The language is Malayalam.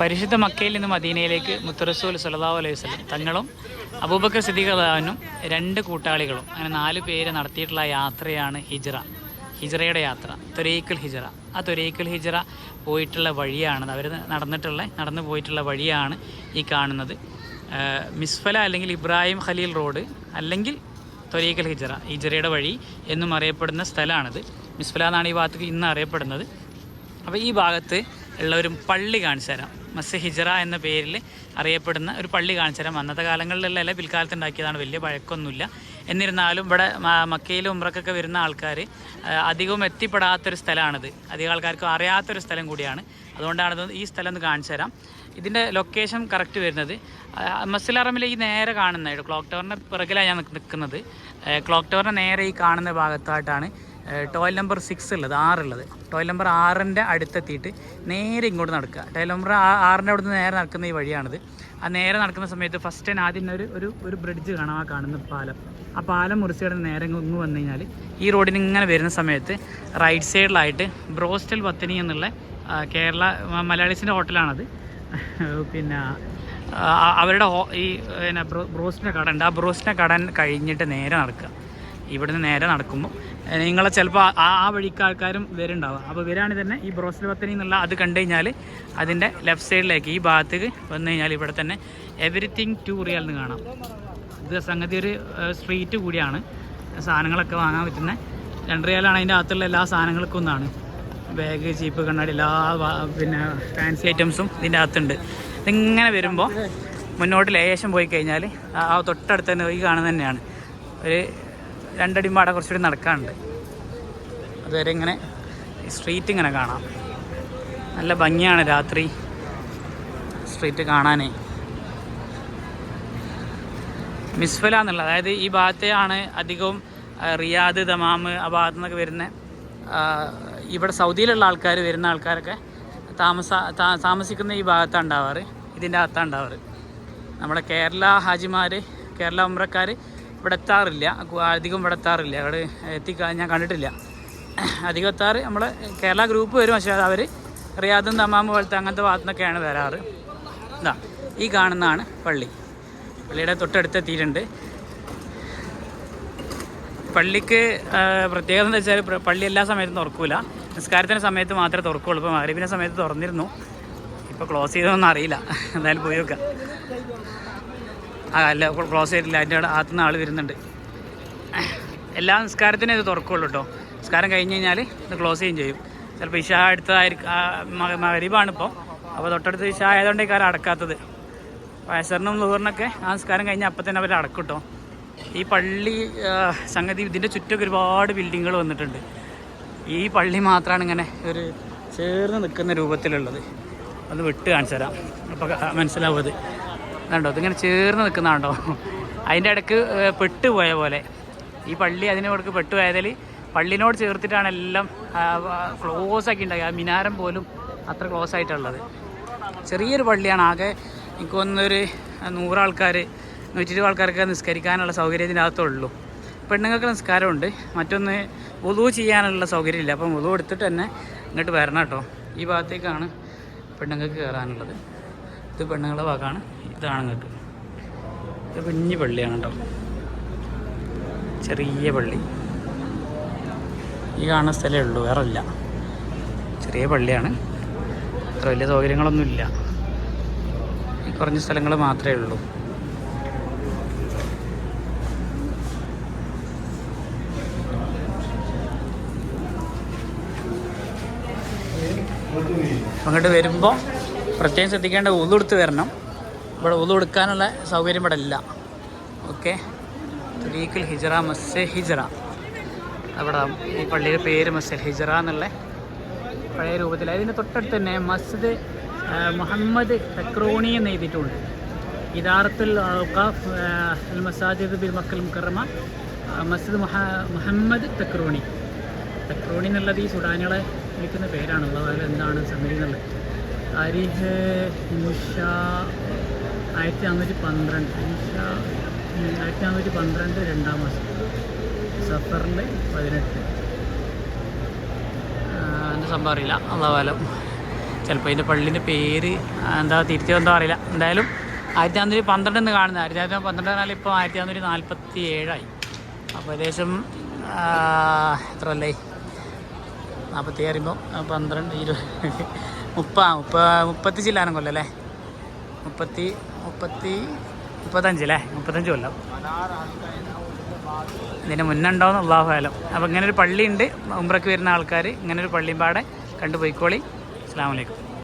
പരിശുദ്ധ മക്കയിൽ നിന്ന് മദീനയിലേക്ക് മുത്തറസൂൽ സുലതാവ് അലൈഹി വസല്ലം തങ്ങളും അബൂബക്കർ സിദ്ദീഖാനും രണ്ട് കൂട്ടാളികളും അങ്ങനെ നാല് പേര് നടത്തിയിട്ടുള്ള യാത്രയാണ് ഹിജ്റ. ഹിജ്റയുടെ യാത്ര തൊരേക്കൽ ഹിജ്റ. ആ തൊരേക്കൽ ഹിജ്റ പോയിട്ടുള്ള വഴിയാണ് അവർ നടന്നിട്ടുള്ള നടന്നു പോയിട്ടുള്ള വഴിയാണ് ഈ കാണുന്നത്. മിസ്ഫല അല്ലെങ്കിൽ ഇബ്രാഹിം ഖലീൽ റോഡ് അല്ലെങ്കിൽ തൊരീക്കൽ ഹിജറ ഹിജറയുടെ വഴി എന്നും അറിയപ്പെടുന്ന സ്ഥലമാണിത്. മിസ്ഫല എന്നാണ് ഈ ഭാഗത്ത് ഇന്ന് അറിയപ്പെടുന്നത്. അപ്പോൾ ഈ ഭാഗത്ത് ഉള്ള ഒരു പള്ളി കാണിച്ചു തരാം. മസ് ഹിജറ എന്ന പേരിൽ അറിയപ്പെടുന്ന ഒരു പള്ളി കാണിച്ചു തരാം അന്നത്തെ കാലങ്ങളിലല്ല പിൽക്കാലത്ത് ഉണ്ടാക്കിയതാണ് വലിയ പഴക്കമൊന്നുമില്ല. എന്നിരുന്നാലും ഇവിടെ മക്കയിലും ഉമ്രക്കൊക്കെ വരുന്ന ആൾക്കാർ അധികവും എത്തിപ്പെടാത്തൊരു സ്ഥലമാണിത്. അധികം ആൾക്കാർക്കും അറിയാത്തൊരു സ്ഥലം കൂടിയാണ്. അതുകൊണ്ടാണ് ഈ സ്ഥലം ഒന്ന് കാണിച്ചു തരാം ഇതിന്റെ ലൊക്കേഷൻ കറക്റ്റ് വരുന്നത് മസ്ജിൽ ഈ നേരെ കാണുന്ന ക്ലോക്ക് ടവറിന്റെ പിറകിലാണ് ഞാൻ നിൽക്കുന്നത് ക്ലോക്ക് ടവറിന്റെ നേരെ ഈ കാണുന്ന ഭാഗത്തായിട്ടാണ് ടോയ്ൽ നമ്പർ സിക്സ് ഉള്ളത് ആറുള്ളത്. ടോയ് നമ്പർ ആറിന്റെ അടുത്തെത്തിയിട്ട് നേരെ ഇങ്ങോട്ട് നടക്കുക. ടോയ് നമ്പർ ആറിന്റെ അവിടുന്ന് നേരെ നടക്കുന്ന ഈ വഴിയാണിത്. ആ നേരെ നടക്കുന്ന സമയത്ത് ഫസ്റ്റ് തന്നെ ആദ്യം ഒരു ഒരു ഒരു ബ്രിഡ്ജ് കാണാം ആ കാണുന്ന പാലം. ആ പാലം മുറിച്ച് കിടന്ന് നേരെ ഇങ്ങ് വന്നു കഴിഞ്ഞാൽ ഈ റോഡിന് ഇങ്ങനെ വരുന്ന സമയത്ത് റൈറ്റ് സൈഡിലായിട്ട് ബ്രോസ്റ്റൽ പത്തനി എന്നുള്ള കേരള മലയാളീസിന്റെ ഹോട്ടലാണത്. പിന്നെ അവരുടെ ഈ പിന്നെ ബ്രോ- ബ്രോസ്റ്റിന്റെ കട ഉണ്ട്. ആ ബ്രോസ്റ്റിന്റെ കടൻ കഴിഞ്ഞിട്ട് നേരെ നടക്കുക. ഇവിടുന്ന് നേരെ നടക്കുമ്പോൾ നിങ്ങളെ ചിലപ്പോൾ ആ ആ വഴിക്ക് ആൾക്കാരും വരുന്നുണ്ടാവുക അപ്പോൾ വരികയാണെങ്കിൽ തന്നെ ഈ ബ്രോസിൽ പത്തനി എന്നുള്ള അത് കണ്ടു കഴിഞ്ഞാൽ അതിന്റെ ലെഫ്റ്റ് സൈഡിലേക്ക് ഈ ഭാഗത്തേക്ക് വന്നു കഴിഞ്ഞാൽ ഇവിടെ തന്നെ എവറിത്തിങ് ടു റിയൽ എന്ന് കാണാം. ഇത് സംഗതി ഒരു സ്ട്രീറ്റ് കൂടിയാണ്. സാധനങ്ങളൊക്കെ വാങ്ങാൻ പറ്റുന്ന രണ്ട് റിയാലാണ് അതിന്റെ അകത്തുള്ള എല്ലാ സാധനങ്ങൾക്കും ഒന്നാണ് ബാഗ് ചീപ്പ് കണ്ണാടി എല്ലാ പിന്നെ ഫാൻസി ഐറ്റംസും ഇതിന്റെ അകത്തുണ്ട്. ഇതിങ്ങനെ വരുമ്പോൾ മുന്നോട്ട് ലേശം പോയി കഴിഞ്ഞാൽ ആ തൊട്ടടുത്ത് തന്നെ ഈ കാണുന്നത് തന്നെയാണ്. ഒരു രണ്ടടി മാട കുറച്ചുകൂടി നടക്കാനുണ്ട്. അതുവരെ ഇങ്ങനെ സ്ട്രീറ്റ് ഇങ്ങനെ കാണാം. നല്ല ഭംഗിയാണ് രാത്രി സ്ട്രീറ്റ് കാണാനേ. മിസ്ഫല എന്നുള്ള അതായത് ഈ ഭാഗത്തെയാണ് അധികവും റിയാദ് ദമാമ് ആ ഭാഗത്തു നിന്നൊക്കെ വരുന്ന ഇവിടെ സൗദിയിലുള്ള ആൾക്കാർ വരുന്ന ആൾക്കാരൊക്കെ താമസ താമസിക്കുന്ന ഈ ഭാഗത്താണ് ഉണ്ടാവാറ്. ഇതിന്റെ അകത്താണ് ഉണ്ടാവാറ്. നമ്മുടെ കേരള ഹാജിമാർ കേരള ഉമ്രക്കാർ ഇവിടെ എത്താറില്ല അധികം ഇവിടെ എത്താറില്ല അവിടെ എത്തിക്കാൻ ഞാൻ കണ്ടിട്ടില്ല. അധികം എത്താറ് നമ്മൾ കേരള ഗ്രൂപ്പ് വരും. പക്ഷേ അവർ റിയാദും തമാമ പോലത്തെ അങ്ങനത്തെ ഭാഗത്തുനിന്നൊക്കെയാണ് വരാറ്. ഇതാ ഈ കാണുന്നതാണ് പള്ളി. പള്ളിയുടെ തൊട്ടടുത്ത് എത്തിയിട്ടുണ്ട് പള്ളിക്ക് പ്രത്യേകത എന്താ വെച്ചാൽ പള്ളി എല്ലാ സമയത്തും തുറക്കൂല. നിസ്കാരത്തിന്റെ സമയത്ത് മാത്രമേ തുറക്കുള്ളൂ. ഇപ്പോൾ മകരീബിന്റെ സമയത്ത് തുറന്നിരുന്നു. ഇപ്പോൾ ക്ലോസ് ചെയ്തതൊന്നും അറിയില്ല. എന്തായാലും പോയി നോക്കാം. അല്ല ക്ലോസ് ചെയ്തിട്ടില്ല. അതിന്റെ അവിടെ അകത്തുനിന്ന് ആൾ വരുന്നുണ്ട്. എല്ലാ നിസ്കാരത്തിനും ഇത് തുറക്കുള്ളൂ കേട്ടോ നിസ്കാരം കഴിഞ്ഞ് കഴിഞ്ഞാൽ ഇത് ക്ലോസ് ചെയ്യുകയും ചെയ്യും. ചിലപ്പോൾ ഇഷ അടുത്തതായിരിക്കും മകരീബാണ് ഇപ്പോൾ അപ്പോൾ തൊട്ടടുത്ത് ഇഷ ആയതുകൊണ്ട് ഈ അടക്കാത്തത്. വയസ്സറിനും ലൂറിനൊക്കെ ആ നിസ്കാരം കഴിഞ്ഞ് അപ്പം തന്നെ അവർ അടക്കും കേട്ടോ ഈ പള്ളി സംഗതി ഇതിന്റെ ചുറ്റൊക്കെ ഒരുപാട് ബിൽഡിങ്ങുകൾ വന്നിട്ടുണ്ട്. ഈ പള്ളി മാത്രമാണ് ഇങ്ങനെ ഒരു ചേർന്ന് നിൽക്കുന്ന രൂപത്തിലുള്ളത്. അത് വിട്ട് കാണിച്ചു തരാം. അപ്പോൾ മനസ്സിലാവും കണ്ടോ? ഇതിങ്ങനെ ചേർന്ന് നിൽക്കുന്നതാണ്ടോ അതിന്റെ ഇടയ്ക്ക് പെട്ടുപോയ പോലെ. ഈ പള്ളി അതിന്റെ ഇടയ്ക്ക് പെട്ടുപോയതിൽ പള്ളിനോട് ചേർത്തിട്ടാണ് എല്ലാം ക്ലോസ് ആക്കി ഉണ്ടാക്കി ആ മിനാരം പോലും അത്ര ക്ലോസ് ആയിട്ടുള്ളത്. ചെറിയൊരു പള്ളിയാണ്. ആകെ എനിക്ക് തോന്നുന്നൊരു നൂറാൾക്കാർ നൂറ്റി ഇരുപത് ആൾക്കാർക്ക് നിസ്കരിക്കാനുള്ള സൗകര്യം ഇതിനകത്തുള്ളൂ. പെണ്ണുങ്ങൾക്ക് നിസ്കാരമുണ്ട്. മറ്റൊന്ന് വുളു ചെയ്യാനുള്ള സൗകര്യമില്ല. അപ്പം വുളു എടുത്തിട്ട് തന്നെ ഇങ്ങോട്ട് വരണം കേട്ടോ. ഈ ഭാഗത്തേക്കാണ് പെണ്ണുങ്ങൾക്ക് കയറാനുള്ളത്. ഇത് പെണ്ണുങ്ങളുടെ ഭാഗമാണ് ഇതാണ് ഇങ്ങോട്ട് ഇത് കുഞ്ഞു പള്ളിയാണ് കേട്ടോ ചെറിയ പള്ളി. ഈ കാണുന്ന സ്ഥലമേ ഉള്ളൂ വേറെ ഇല്ല ചെറിയ പള്ളിയാണ്. അത്ര വലിയ സൗകര്യങ്ങളൊന്നുമില്ല ഈ കുറഞ്ഞ സ്ഥലങ്ങൾ മാത്രമേ ഉള്ളൂ. അങ്ങോട്ട് വരുമ്പോൾ പ്രത്യേകം ശ്രദ്ധിക്കേണ്ട ഉള്ളു എടുത്ത് വരണം. ഇവിടെ ഉള്ളു എടുക്കാനുള്ള സൗകര്യം ഇവിടെ ഇല്ല. ഓക്കെ? തുരീഖുൽ ഹിജറ മസ്സെ ഹിജറ. അവിടെ ഈ പള്ളിയുടെ പേര് മസ്സൽ ഹിജറ എന്നുള്ള പഴയ രൂപത്തിൽ അതിന്റെ തൊട്ടടുത്ത് തന്നെ മസ്ജിദ് മുഹമ്മദ് തക്രോണി എന്ന് എഴുതിയിട്ടുണ്ട്. ഇദാറത്തുൽ ഔഖാഫ് അൽ മസാജിദ് ബിൽ മക്കൽ മുക്കറമ മസ്ജിദ് മുഹ മുഹമ്മദ് തക്രോണി. തക്രോണി എന്നുള്ളത് ഈ സുഡാനികളെ വിളിക്കുന്ന പേരാണുള്ളത്. അതിൽ എന്താണ് സംഗതി എന്നുള്ളത്? താരീഖ് ഉഷ ആയിരത്തി നാനൂറ്റി പന്ത്രണ്ട് ഉഷ ആയിരത്തി നാനൂറ്റി പന്ത്രണ്ട് രണ്ടാം മാസം. സഫറിൽ പതിനെട്ട്. എന്റെ സംഭവം അറിയില്ല. അള്ളാഹുലം ചിലപ്പോൾ ഇതിന്റെ പള്ളീന്റെ പേര് എന്താ തിരിച്ചോ എന്തോ അറിയില്ല. എന്തായാലും ആയിരത്തി നാനൂറ്റി പന്ത്രണ്ട് എന്ന് കാണുന്നത്. ആയിരത്തി നാനൂറ്റി പന്ത്രണ്ട് എന്നാൽ ഇപ്പോൾ ആയിരത്തി നാനൂറ്റി നാൽപ്പത്തി ഏഴായി അപ്പോൾ ഏകദേശം എത്ര അല്ലേ നാൽപ്പത്തി ആറിയുമ്പോൾ പന്ത്രണ്ട് ഇരുപത് മുപ്പ മുപ്പ മുപ്പത്തി ചില്ലാനം കൊല്ലം അല്ലേ? മുപ്പത്തി മുപ്പത്തി മുപ്പത്തഞ്ച് അല്ലേ? മുപ്പത്തഞ്ച് കൊല്ലം. ഇതിന് മുന്നേ ഉണ്ടാവുന്ന അള്ളാഹു ആലം. അപ്പോൾ ഇങ്ങനെ ഒരു പള്ളിയുണ്ട്. ഉംറക്ക് വരുന്ന ആൾക്കാർ ഇങ്ങനെ ഒരു പള്ളിയും പാടെ കണ്ടു പോയിക്കോളി. അസ്സാം വലൈക്കും